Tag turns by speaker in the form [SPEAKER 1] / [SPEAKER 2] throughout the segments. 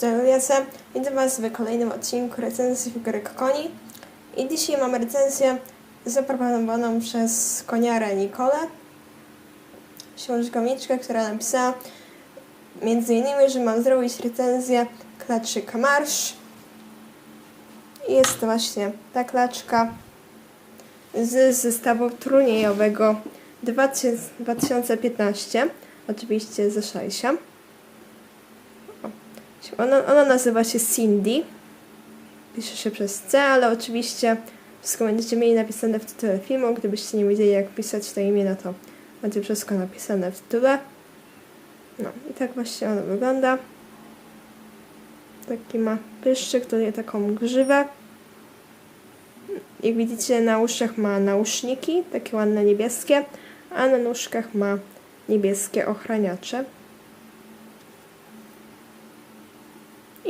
[SPEAKER 1] Polsce. Witam Was w kolejnym odcinku recenzji figurek koni. I dzisiaj mam recenzję zaproponowaną przez koniarę Nikolę, książkomiczkę, która napisała innymi, że mam zrobić recenzję klaczy Kamarsz. I jest to właśnie ta klaczka z zestawu turniejowego 2000 2015, oczywiście ze Szajsia. Ona, ona nazywa się Cindy. Pisze się przez C, ale oczywiście wszystko będziecie mieli napisane w tytule filmu. Gdybyście nie wiedzieli jak pisać to imię, no to macie wszystko napisane w tytule. No i tak właśnie ono wygląda. Taki ma pyszczyk, tutaj taką grzywę. Jak widzicie na uszach ma nauszniki, takie ładne niebieskie, a na nóżkach ma niebieskie ochraniacze.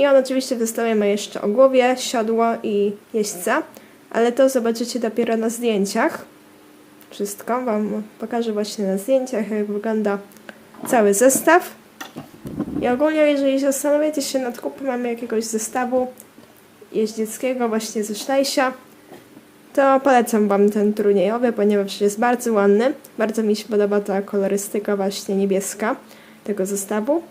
[SPEAKER 1] I on oczywiście zestawie ma jeszcze o głowie, siodło i jeźdźca, ale to zobaczycie dopiero na zdjęciach. Wszystko Wam pokażę właśnie na zdjęciach, jak wygląda cały zestaw. I ogólnie, jeżeli zastanawiacie się nad kupem jakiegoś zestawu jeździeckiego właśnie ze Szlejsia, to polecam Wam ten turniejowy, ponieważ jest bardzo ładny. Bardzo mi się podoba ta kolorystyka właśnie niebieska tego zestawu.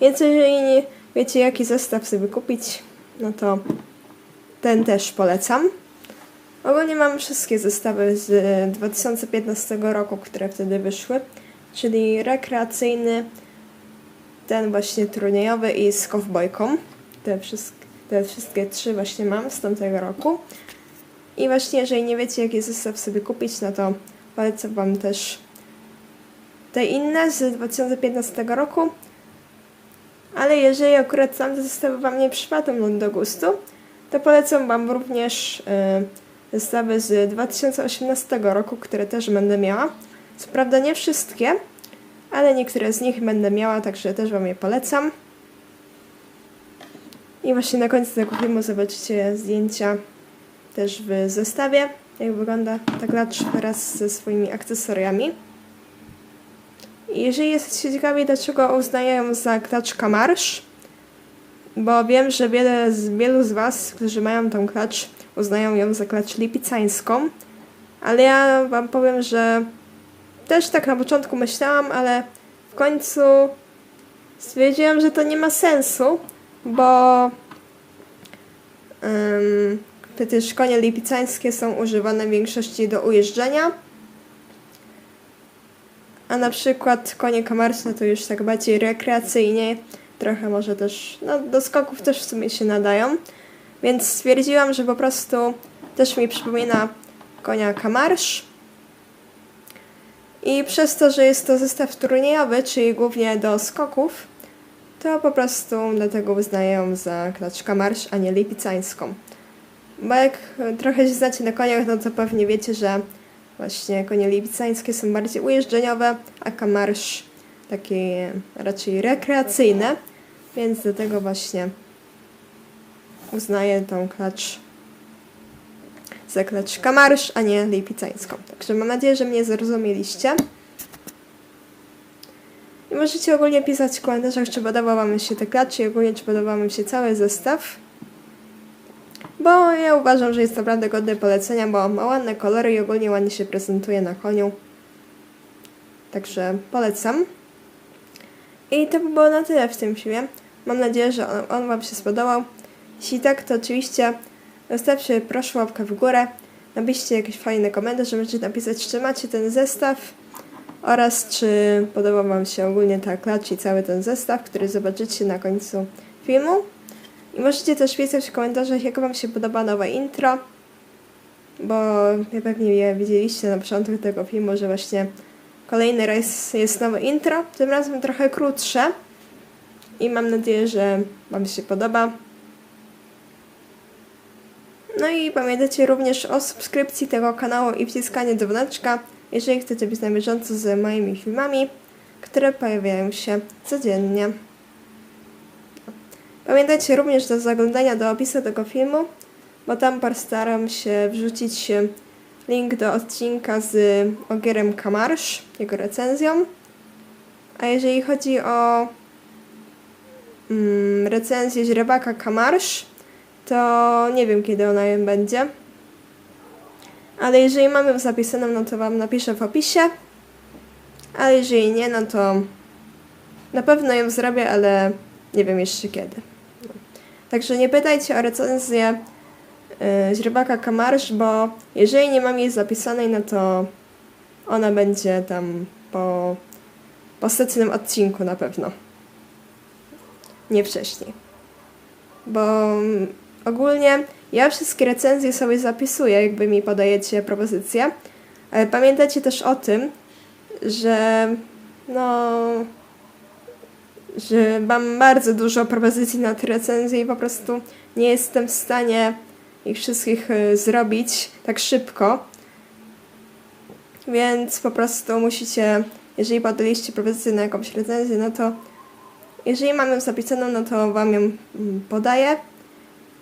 [SPEAKER 1] Więc jeżeli nie wiecie jaki zestaw sobie kupić, no to ten też polecam. Ogólnie mam wszystkie zestawy z 2015 roku, które wtedy wyszły, czyli rekreacyjny, ten właśnie turniejowy i z kowbojką. Te te wszystkie trzy właśnie mam z tamtego roku. I właśnie jeżeli nie wiecie jaki zestaw sobie kupić, no to polecam Wam też te inne z 2015 roku. Ale jeżeli akurat tamte zestawy Wam nie przypadną do gustu, to polecam Wam również y, zestawy z 2018 roku, które też będę miała. Co prawda nie wszystkie, ale niektóre z nich będę miała, także też Wam je polecam. I właśnie na końcu tego filmu zobaczycie zdjęcia też w zestawie, jak wygląda ta klacz wraz ze swoimi akcesoriami. Jeżeli jesteście ciekawi, dlaczego uznaję za klaczka marsz, bo wiem, że wiele z, wielu z Was, którzy mają tą klacz, uznają ją za klacz lipicańską, ale ja Wam powiem, że też tak na początku myślałam, ale w końcu stwierdziłam, że to nie ma sensu, bo um, przecież konie lipicańskie są używane w większości do ujeżdżania, a na przykład konie kamarczne to już tak bardziej rekreacyjnie, trochę może też, no do skoków też w sumie się nadają, więc stwierdziłam, że po prostu też mi przypomina konia kamarsz. I przez to, że jest to zestaw turniejowy, czyli głównie do skoków, to po prostu dlatego uznaję ją za klaczka marsz, a nie lipicańską. Bo jak trochę się znacie na koniach, no to pewnie wiecie, że właśnie konie lipicańskie są bardziej ujeżdżeniowe, a kamarsz takie raczej rekreacyjne, więc dlatego właśnie uznaję tą klacz za klacz kamarsz, a nie lipicańską. Także mam nadzieję, że mnie zrozumieliście. I możecie ogólnie pisać w komentarzach, czy podoba Wam się te klacze i ogólnie czy podoba Wam się cały zestaw. Bo ja uważam, że jest naprawdę godny polecenia, bo ma ładne kolory i ogólnie ładnie się prezentuje na koniu. Także polecam. I to by było na tyle w tym filmie. Mam nadzieję, że on, on Wam się spodobał. Jeśli tak, to oczywiście zostawcie proszę łapkę w górę. Napiszcie jakiś fajny komentarz, możecie napisać, czy macie ten zestaw oraz czy podoba Wam się ogólnie ta klacz i cały ten zestaw, który zobaczycie na końcu filmu. I możecie też pisać w komentarzach, jak Wam się podoba nowe intro, bo pewnie je widzieliście na początku tego filmu, że właśnie kolejny raz jest nowe intro, tym razem trochę krótsze i mam nadzieję, że Wam się podoba. No i pamiętajcie również o subskrypcji tego kanału i wciskaniu dzwoneczka, jeżeli chcecie być na bieżąco z moimi filmami, które pojawiają się codziennie. Pamiętajcie również do zaglądania do opisu tego filmu, bo tam postaram się wrzucić link do odcinka z Ogierem Kamarsz, jego recenzją. A jeżeli chodzi o mm, recenzję źrebaka Kamarsz, to nie wiem kiedy ona będzie. Ale jeżeli mamy ją zapisaną, no to Wam napiszę w opisie. Ale jeżeli nie, no to na pewno ją zrobię, ale nie wiem jeszcze kiedy. Także nie pytajcie o recenzję yy, źrebaka Kamarsz, bo jeżeli nie mam jej zapisanej, no to ona będzie tam po, po odcinku na pewno. Nie wcześniej. Bo mm, ogólnie ja wszystkie recenzje sobie zapisuję, jakby mi podajecie propozycje. Ale pamiętajcie też o tym, że no że mam bardzo dużo propozycji na te recenzje i po prostu nie jestem w stanie ich wszystkich y, zrobić tak szybko. Więc po prostu musicie, jeżeli podaliście propozycję na jakąś recenzję, no to jeżeli mam ją zapisaną, no to wam ją mm, podaję.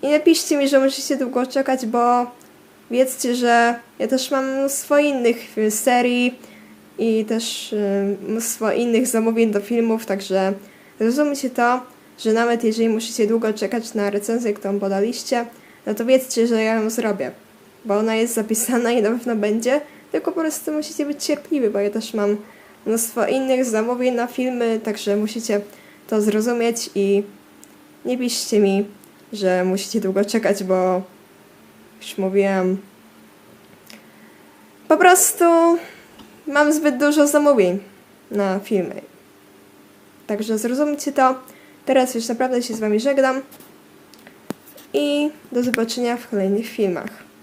[SPEAKER 1] I napiszcie mi, że musicie długo czekać, bo wiedzcie, że ja też mam mnóstwo innych y, serii i też y, mnóstwo innych zamówień do filmów, także zrozumcie to, że nawet jeżeli musicie długo czekać na recenzję, którą podaliście, no to wiedzcie, że ja ją zrobię, bo ona jest zapisana i na pewno będzie, tylko po prostu musicie być cierpliwi, bo ja też mam mnóstwo innych zamówień na filmy, także musicie to zrozumieć i nie piszcie mi, że musicie długo czekać, bo już mówiłam, po prostu mam zbyt dużo zamówień na filmy. Także zrozumcie to. Teraz już naprawdę się z Wami żegnam i do zobaczenia w kolejnych filmach.